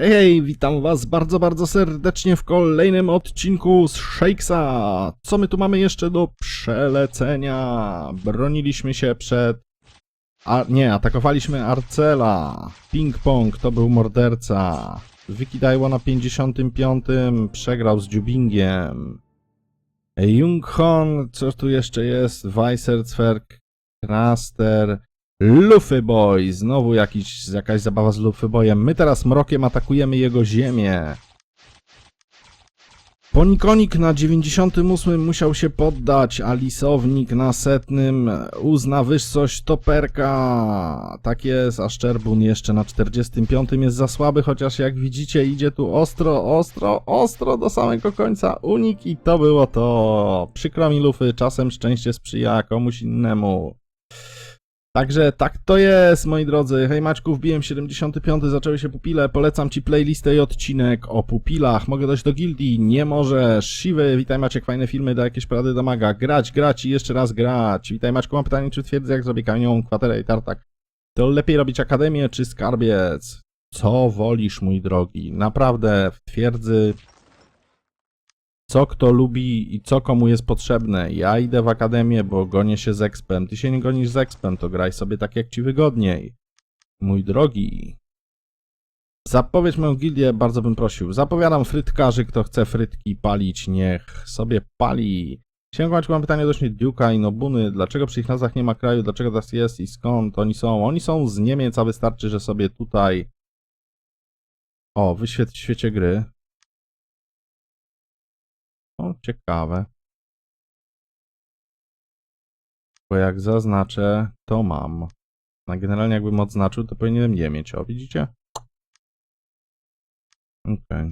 Hej, hej, witam was bardzo, bardzo serdecznie w kolejnym odcinku z Shakesa. Co my tu mamy jeszcze do przelecenia? Broniliśmy się przed... A, nie, atakowaliśmy Arcela. Ping Pong to był morderca. Wiki Daiwa na 55 przegrał z Dziubingiem. Junghon, co tu jeszcze jest? Weiserzwerg, Kraster, Luffy Boy, znowu jakiś, jakaś zabawa z Luffy Boyem. My teraz mrokiem atakujemy jego ziemię. Ponikonik na 98 musiał się poddać, a lisownik na setnym uzna wyższość toperka. Tak jest, a Szczerbun jeszcze na 45 jest za słaby, chociaż jak widzicie idzie tu ostro, ostro, ostro do samego końca unik i to było to. Przykro mi Luffy, czasem szczęście sprzyja komuś innemu. Także tak to jest, moi drodzy. Hej Maćku, wbiłem 75, zaczęły się pupile. Polecam ci playlistę i odcinek o pupilach. Mogę dojść do gildii? Nie możesz. Siwy, witaj Maciek, fajne filmy, da jakieś porady do maga. Grać, grać i jeszcze raz grać. Witaj Maćku, mam pytanie, czy twierdzę, jak zrobię kamieniową kwaterę i tartak. To lepiej robić akademię czy skarbiec? Co wolisz, mój drogi? Naprawdę, w twierdzy co kto lubi i co komu jest potrzebne. Ja idę w akademię, bo gonię się z expem. Ty się nie gonisz z expem, to graj sobie tak jak ci wygodniej. Mój drogi. Zapowiedź moją gildię, bardzo bym prosił. Zapowiadam frytkarzy, kto chce frytki palić, niech sobie pali. Sięgać mam pytanie odnośnie Duke'a i Nobuny. Dlaczego przy ich nazwach nie ma kraju? Dlaczego teraz jest i skąd oni są? Oni są z Niemiec, a wystarczy, że sobie tutaj... O, wyświetl w świecie gry. Ciekawe. Bo jak zaznaczę, to mam. A generalnie jakbym odznaczył, to powinienem nie mieć. O, widzicie? Okej.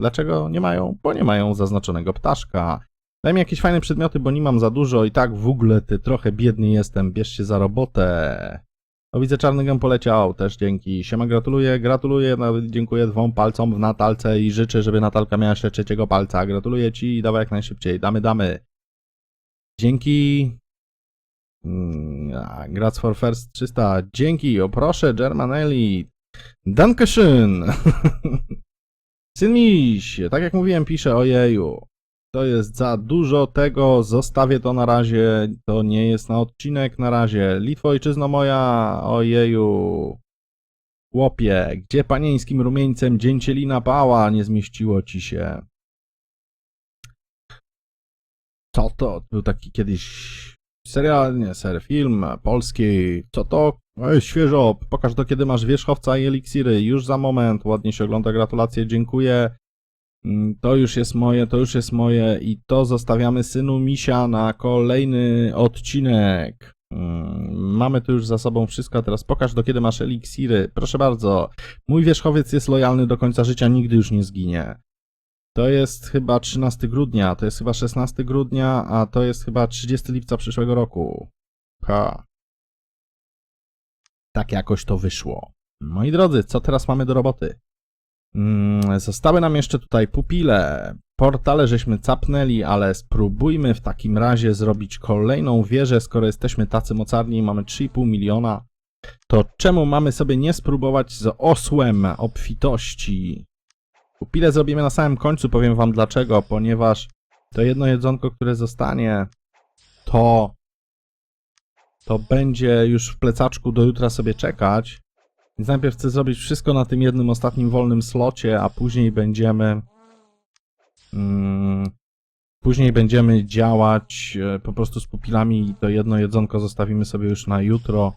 Dlaczego nie mają? Bo nie mają zaznaczonego ptaszka. Daj mi jakieś fajne przedmioty, bo nie mam za dużo i tak w ogóle ty trochę biedny jestem. Bierz się za robotę. O, widzę czarny gem poleciał, też dzięki. Siema, gratuluję, gratuluję, nawet dziękuję dwóm palcom w Natalce i życzę, żeby Natalka miała jeszcze trzeciego palca. Gratuluję ci i dawaj jak najszybciej. Damy, damy. Dzięki. Mm, a, Grats for First 300. Dzięki, o proszę, Germanelli. Dankeschön. Synmiś, tak jak mówiłem, piszę ojeju. To jest za dużo tego, zostawię to na razie, to nie jest na odcinek na razie. Litwo ojczyzno moja, ojeju. Chłopie, gdzie panieńskim rumieńcem dzięcielina pała, nie zmieściło ci się. Co to? Był taki kiedyś serial, nie, ser, film polski. Co to? Ej, świeżo, pokaż to kiedy masz wierzchowca i eliksiry. Już za moment, ładnie się ogląda, gratulacje, dziękuję. Mm, To już jest moje, to już jest moje i to zostawiamy synu Misia na kolejny odcinek. Mm, Mamy tu już za sobą wszystko, teraz pokaż do kiedy masz eliksiry. Proszę bardzo, mój wierzchowiec jest lojalny do końca życia, nigdy już nie zginie. To jest chyba 13 grudnia, to jest chyba 16 grudnia, a to jest chyba 30 lipca przyszłego roku. Ha. Tak jakoś to wyszło. Moi drodzy, co teraz mamy do roboty? Mm, Zostały nam jeszcze tutaj pupile. Portale żeśmy capnęli, ale spróbujmy w takim razie zrobić kolejną wieżę, skoro jesteśmy tacy mocarni i mamy 3,5 miliona. To czemu mamy sobie nie spróbować z osłem obfitości? Pupile zrobimy na samym końcu, powiem wam dlaczego, ponieważ to jedno jedzonko, które zostanie, to to będzie już w plecaczku do jutra sobie czekać. Więc najpierw chcę zrobić wszystko na tym jednym ostatnim wolnym slocie, a później będziemy. Mm, później będziemy działać e, po prostu z pupilami i to jedno jedzonko zostawimy sobie już na jutro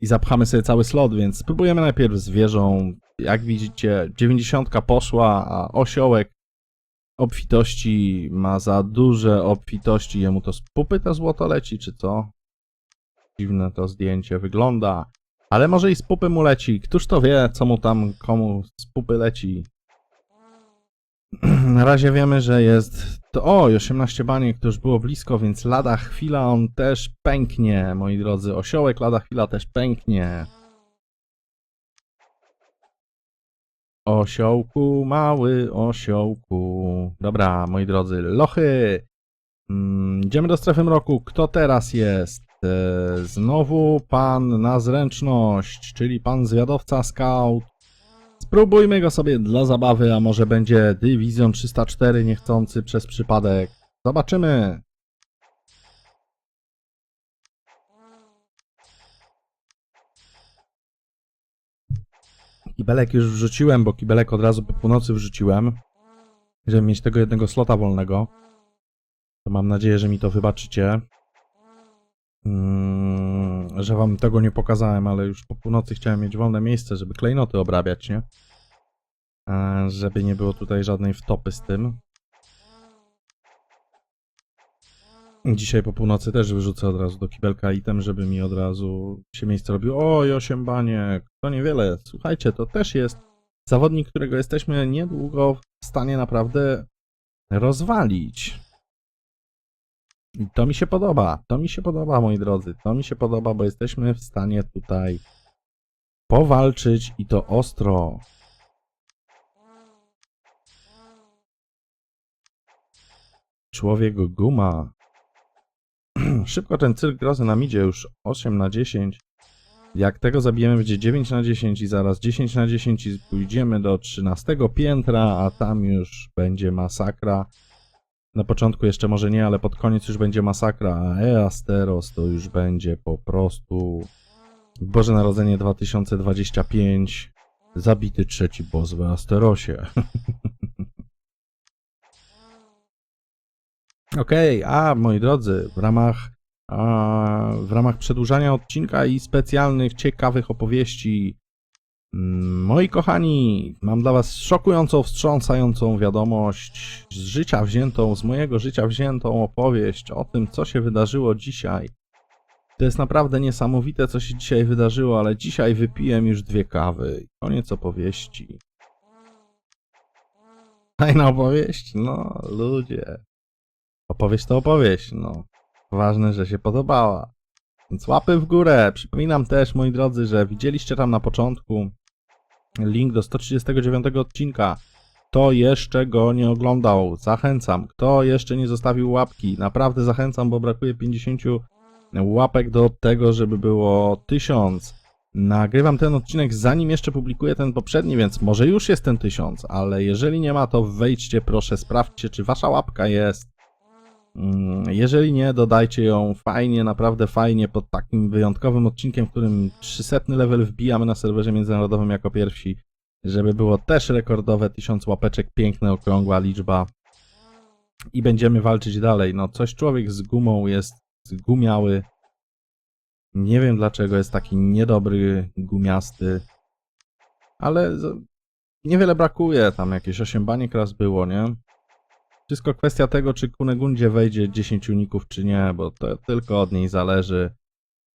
i zapchamy sobie cały slot, więc spróbujemy najpierw z wieżą. Jak widzicie, 90 poszła, a osiołek obfitości ma za duże obfitości. Jemu to z pupy to złoto leci, czy co? Dziwne to zdjęcie wygląda. Ale może i z pupy mu leci. Któż to wie, co mu tam, komu z pupy leci. Na razie wiemy, że jest... To, o, i 18 baniek to już było blisko, więc lada chwila on też pęknie, moi drodzy. Osiołek lada chwila też pęknie. Osiołku, mały osiołku. Dobra, moi drodzy, lochy. Mm, idziemy do strefy mroku. Kto teraz jest? E, Znowu pan na zręczność, czyli pan zwiadowca scout spróbujmy go sobie dla zabawy, a może będzie Division 304 niechcący przez przypadek. Zobaczymy. Kibelek już wrzuciłem, bo kibelek od razu po północy wrzuciłem, żeby mieć tego jednego slota wolnego. To mam nadzieję, że mi to wybaczycie. Mm, że wam tego nie pokazałem, ale już po północy chciałem mieć wolne miejsce, żeby klejnoty obrabiać, nie? E, żeby nie było tutaj żadnej wtopy z tym. Dzisiaj po północy też wyrzucę od razu do kibelka item, żeby mi od razu się miejsce robiło. Oj, 8 baniek, to niewiele. Słuchajcie, to też jest zawodnik, którego jesteśmy niedługo w stanie naprawdę rozwalić. To mi się podoba, to mi się podoba, moi drodzy, to mi się podoba, bo jesteśmy w stanie tutaj powalczyć i to ostro. Człowiek guma. Szybko ten cyrk grozy nam idzie już 8 na 10. Jak tego zabijemy będzie 9 na 10 i zaraz 10 na 10 i pójdziemy do 13 piętra, a tam już będzie masakra. Na początku jeszcze może nie, ale pod koniec już będzie masakra, a Easteros to już będzie po prostu Boże Narodzenie 2025 zabity trzeci boss w Asterosie. Okej, a moi drodzy, w ramach a, w ramach przedłużania odcinka i specjalnych, ciekawych opowieści Moi kochani, mam dla Was szokującą, wstrząsającą wiadomość z życia wziętą, z mojego życia wziętą opowieść o tym, co się wydarzyło dzisiaj. To jest naprawdę niesamowite, co się dzisiaj wydarzyło, ale dzisiaj wypiłem już dwie kawy. Koniec opowieści. Fajna opowieść? No, ludzie. Opowieść to opowieść, no. Ważne, że się podobała. Więc łapy w górę. Przypominam też, moi drodzy, że widzieliście tam na początku link do 139 odcinka. Kto jeszcze go nie oglądał, zachęcam. Kto jeszcze nie zostawił łapki, naprawdę zachęcam, bo brakuje 50 łapek do tego, żeby było 1000. Nagrywam ten odcinek zanim jeszcze publikuję ten poprzedni, więc może już jest ten 1000, ale jeżeli nie ma, to wejdźcie proszę, sprawdźcie, czy wasza łapka jest. Mm, Jeżeli nie, dodajcie ją fajnie, naprawdę fajnie pod takim wyjątkowym odcinkiem, w którym 300 level wbijamy na serwerze międzynarodowym jako pierwsi, żeby było też rekordowe 1000 łapeczek, piękna, okrągła liczba i będziemy walczyć dalej. No coś człowiek z gumą jest zgumiały. Nie wiem dlaczego jest taki niedobry, gumiasty, ale niewiele brakuje, tam jakieś 8 baniek raz było, nie? Wszystko kwestia tego, czy Kunegundzie wejdzie 10 uników, czy nie, bo to tylko od niej zależy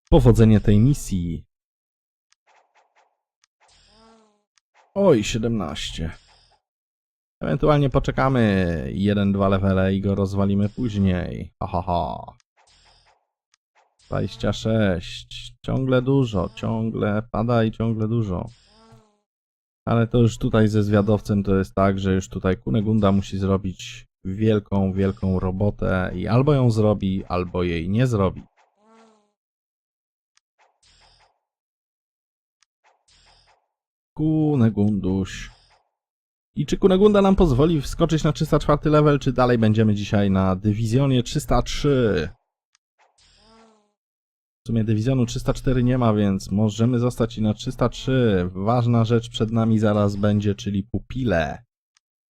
powodzenie tej misji. Oj, 17. Ewentualnie poczekamy 1-2 levele i go rozwalimy później. Ha, ha, ha. 26. Ciągle dużo, ciągle pada i ciągle dużo. Ale to już tutaj ze zwiadowcem to jest tak, że już tutaj Kunegunda musi zrobić wielką, wielką robotę i albo ją zrobi, albo jej nie zrobi. Kunegunduś. I czy Kunegunda nam pozwoli wskoczyć na 304 level, czy dalej będziemy dzisiaj na dywizjonie 303? W sumie dywizjonu 304 nie ma, więc możemy zostać i na 303. Ważna rzecz przed nami zaraz będzie, czyli pupile.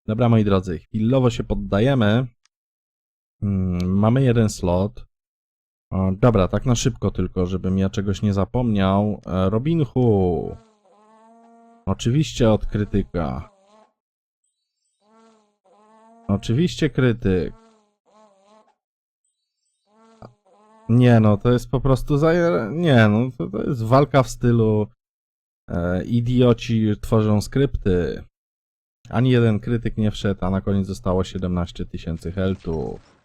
Dobra, moi drodzy, chwilowo się poddajemy. Hmm, mamy jeden slot. Dobra, tak na szybko tylko, żebym ja czegoś nie zapomniał. E, Robin Hood. Oczywiście od krytyka. Oczywiście krytyk. Nie no, to jest po prostu zajer... Nie no, to, to jest walka w stylu e, idioci tworzą skrypty. Ani jeden krytyk nie wszedł, a na koniec zostało 17 tysięcy heltów.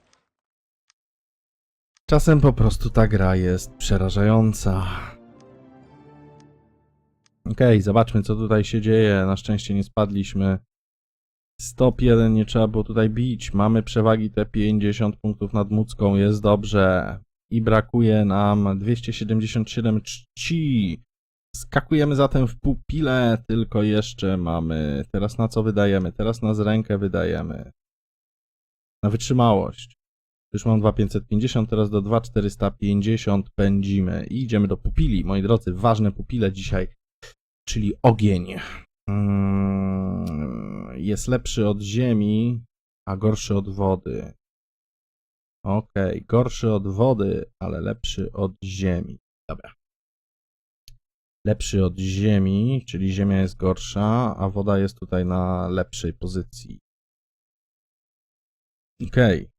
Czasem po prostu ta gra jest przerażająca. Okej, zobaczmy co tutaj się dzieje. Na szczęście nie spadliśmy. Stop 1 nie trzeba było tutaj bić. Mamy przewagi te 50 punktów nad Mucką, jest dobrze. I brakuje nam 277 czci. Skakujemy zatem w pupile, tylko jeszcze mamy. Teraz na co wydajemy? Teraz na z rękę wydajemy. Na wytrzymałość. Już mam 2550, teraz do 2450 pędzimy. I idziemy do pupili, moi drodzy. Ważne pupile dzisiaj, czyli ogień. Mm, Jest lepszy od ziemi, a gorszy od wody. Okej, gorszy od wody, ale lepszy od ziemi. Dobra. Lepszy od ziemi, czyli ziemia jest gorsza, a woda jest tutaj na lepszej pozycji. Okej.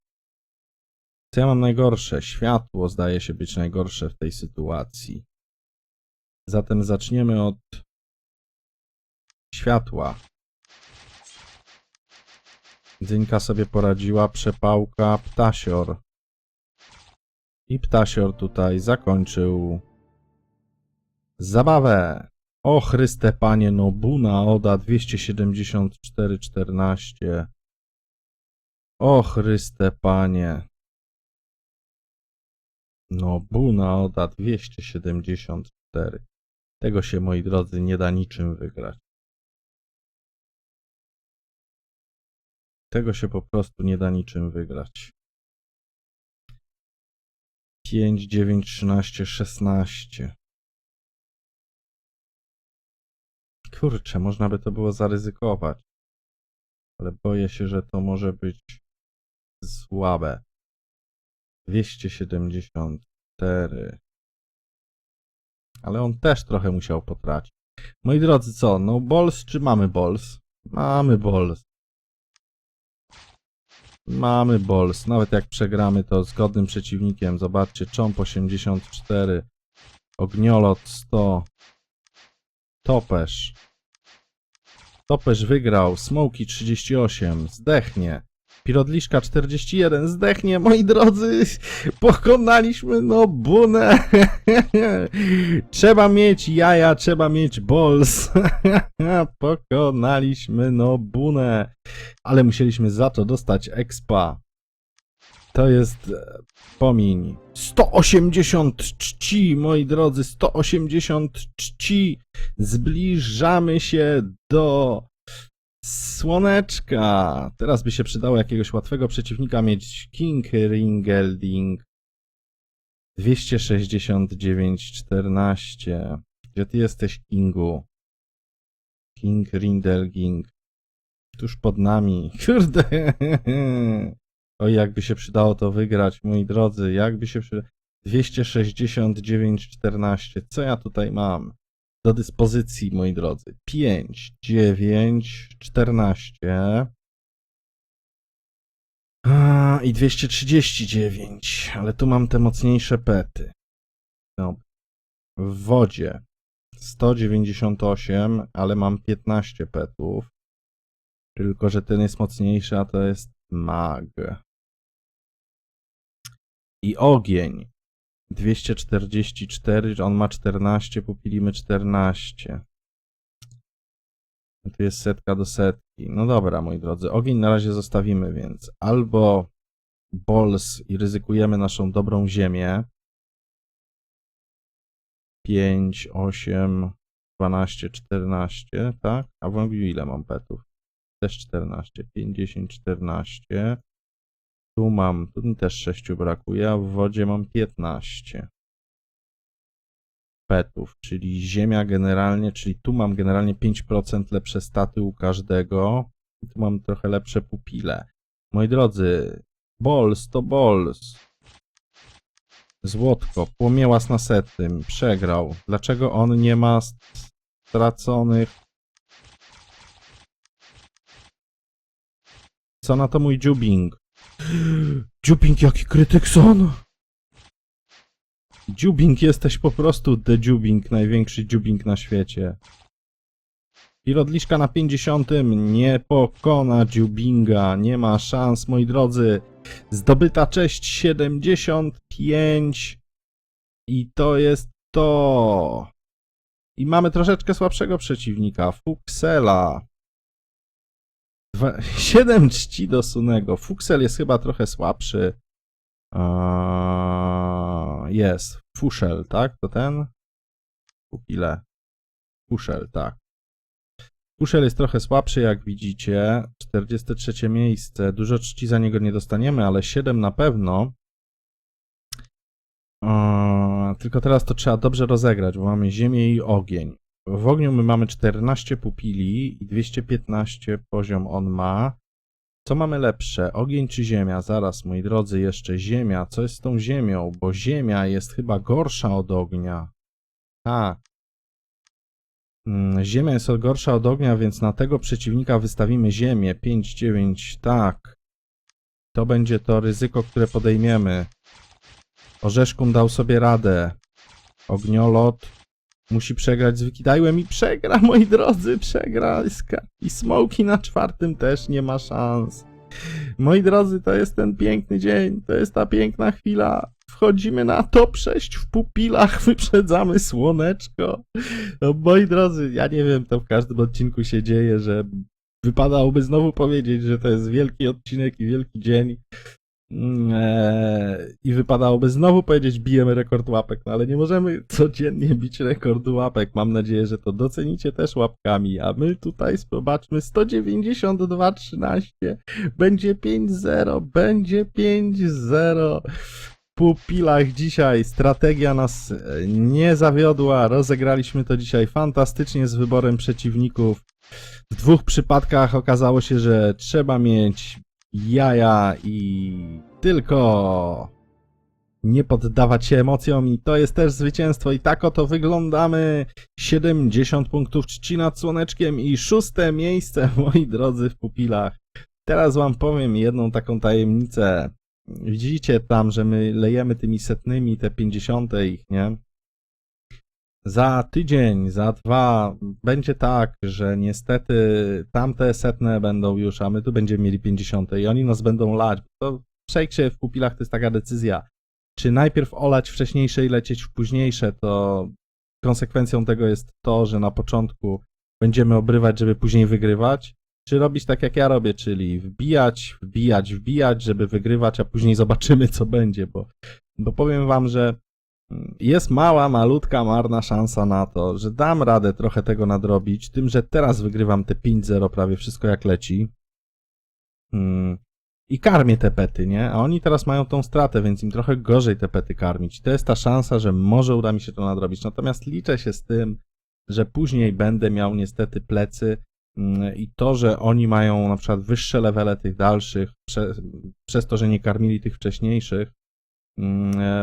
Co ja mam najgorsze? Światło zdaje się być najgorsze w tej sytuacji. Zatem zaczniemy od światła. Dynka sobie poradziła, przepałka, ptasior. I ptasior tutaj zakończył zabawę. O Chryste Panie, no Buna Oda 274,14. O Chryste Panie. No Buna Oda 274. Tego się, moi drodzy, nie da niczym wygrać. Tego się po prostu nie da niczym wygrać. 5, 9, 13, 16. Kurczę, można by to było zaryzykować. Ale boję się, że to może być słabe. 274. Ale on też trochę musiał potracić. Moi drodzy, co? No balls czy mamy balls? Mamy balls. Mamy balls. Nawet jak przegramy to z godnym przeciwnikiem. Zobaczcie, Chomp 84. Ogniolot 100. Topesz. Topesz wygrał. Smoki 38. Zdechnie. Pirodliszka 41. Zdechnie, moi drodzy. Pokonaliśmy Nobunę. trzeba mieć jaja, trzeba mieć balls. Pokonaliśmy Nobunę. Ale musieliśmy za to dostać expa. To jest e, pomiń. 180 czci, moi drodzy, 180 czci. Zbliżamy się do słoneczka. Teraz by się przydało jakiegoś łatwego przeciwnika mieć. King Ringelding. 269,14. Gdzie ty jesteś, Kingu? King Rindelging. Tuż pod nami. Kurde. Oj, jakby się przydało to wygrać, moi drodzy. Jakby się przydało. 269,14. Co ja tutaj mam? Do dyspozycji, moi drodzy. 5, 9, 14. A, I 239. Ale tu mam te mocniejsze pety. Dobra. W wodzie 198, ale mam 15 petów. Tylko, że ten jest mocniejszy, a to jest mag. I ogień 244, on ma 14, pupilimy 14. Tu jest setka do setki. No dobra, moi drodzy, ogień na razie zostawimy, więc albo balls i ryzykujemy naszą dobrą ziemię. 5, 8, 12, 14, tak? A w ogóle ile mam petów? Też 14, 5, 10, 14. Tu mam, tu też 6 brakuje, a w wodzie mam 15 petów, czyli ziemia generalnie, czyli tu mam generalnie 5% lepsze staty u każdego. Tu mam trochę lepsze pupile. Moi drodzy, balls to balls. Złotko, płomiełas na setym, przegrał. Dlaczego on nie ma straconych? Co na to mój dziubing? Dziubing, jaki krytykson! Dziubing, jesteś po prostu the Dziubing, największy Dziubing na świecie. Pirodliszka na 50 nie pokona Dziubinga, nie ma szans, moi drodzy. Zdobyta cześć 75 i to jest to. I mamy troszeczkę słabszego przeciwnika, Fuxela. Dwa, 7 czci do Sunego. Fuxel jest chyba trochę słabszy. Jest. Fuszel, tak? To ten? Ile? Puszel, tak. Puszel jest trochę słabszy, jak widzicie. 43 miejsce. Dużo czci za niego nie dostaniemy, ale 7 na pewno. Tylko teraz to trzeba dobrze rozegrać, bo mamy ziemię i ogień. W ogniu my mamy 14 pupili i 215 poziom on ma. Co mamy lepsze? Ogień czy ziemia? Zaraz, moi drodzy, jeszcze ziemia. Co jest z tą ziemią? Bo ziemia jest chyba gorsza od ognia. Tak. Mm, Ziemia jest gorsza od ognia, więc na tego przeciwnika wystawimy ziemię. 5-9, tak. To będzie to ryzyko, które podejmiemy. Orzeszkum dał sobie radę. Ogniolot musi przegrać z Wikidajłem i przegra, moi drodzy, przegra. I Smoki na czwartym też nie ma szans. Moi drodzy, to jest ten piękny dzień, to jest ta piękna chwila. Wchodzimy na top 6 w pupilach, wyprzedzamy słoneczko. No, moi drodzy, ja nie wiem, to w każdym odcinku się dzieje, że wypadałoby znowu powiedzieć, że to jest wielki odcinek i wielki dzień. Mm, eee, I wypadałoby znowu powiedzieć, bijemy rekord łapek, no ale nie możemy codziennie bić rekordu łapek. Mam nadzieję, że to docenicie też łapkami. A my tutaj zobaczmy 192,13. Będzie 5-0, będzie 5-0. W pupilach dzisiaj strategia nas e, nie zawiodła. Rozegraliśmy to dzisiaj fantastycznie z wyborem przeciwników. W dwóch przypadkach okazało się, że trzeba mieć jaja i tylko nie poddawać się emocjom i to jest też zwycięstwo. I tak oto wyglądamy. 70 punktów czci nad słoneczkiem i szóste miejsce moi drodzy w pupilach. Teraz wam powiem jedną taką tajemnicę. Widzicie tam, że my lejemy tymi setnymi te 50 ich, nie? Za tydzień, za dwa będzie tak, że niestety tamte setne będą już, a my tu będziemy mieli 50 i oni nas będą lać. To w szejksie w pupilach to jest taka decyzja. Czy najpierw olać wcześniejsze i lecieć w późniejsze, to konsekwencją tego jest to, że na początku będziemy obrywać, żeby później wygrywać, czy robić tak jak ja robię, czyli wbijać, wbijać, wbijać, żeby wygrywać, a później zobaczymy co będzie, bo, bo powiem wam, że jest mała, malutka, marna szansa na to, że dam radę trochę tego nadrobić, tym, że teraz wygrywam te 5-0 prawie wszystko jak leci. Mm. I karmię te pety, nie? A oni teraz mają tą stratę, więc im trochę gorzej te pety karmić. To jest ta szansa, że może uda mi się to nadrobić. Natomiast liczę się z tym, że później będę miał niestety plecy mm, i to, że oni mają na przykład wyższe levele tych dalszych, prze, przez to, że nie karmili tych wcześniejszych,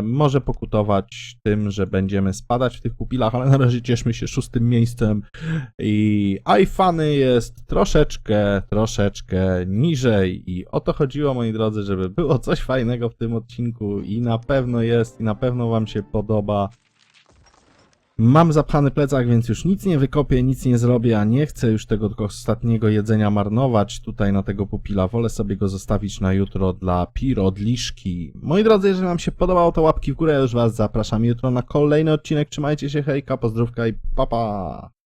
może pokutować tym, że będziemy spadać w tych pupilach, ale na razie cieszmy się szóstym miejscem. I iFany jest troszeczkę, troszeczkę niżej. I o to chodziło moi drodzy, żeby było coś fajnego w tym odcinku. I na pewno jest i na pewno wam się podoba. Mam zapchany plecak, więc już nic nie wykopię, nic nie zrobię, a nie chcę już tego ostatniego jedzenia marnować tutaj na tego pupila. Wolę sobie go zostawić na jutro dla pirodliszki. Moi drodzy, jeżeli wam się podobało, to łapki w górę. Już was zapraszam jutro na kolejny odcinek. Trzymajcie się, hejka, pozdrówka i papa! Pa.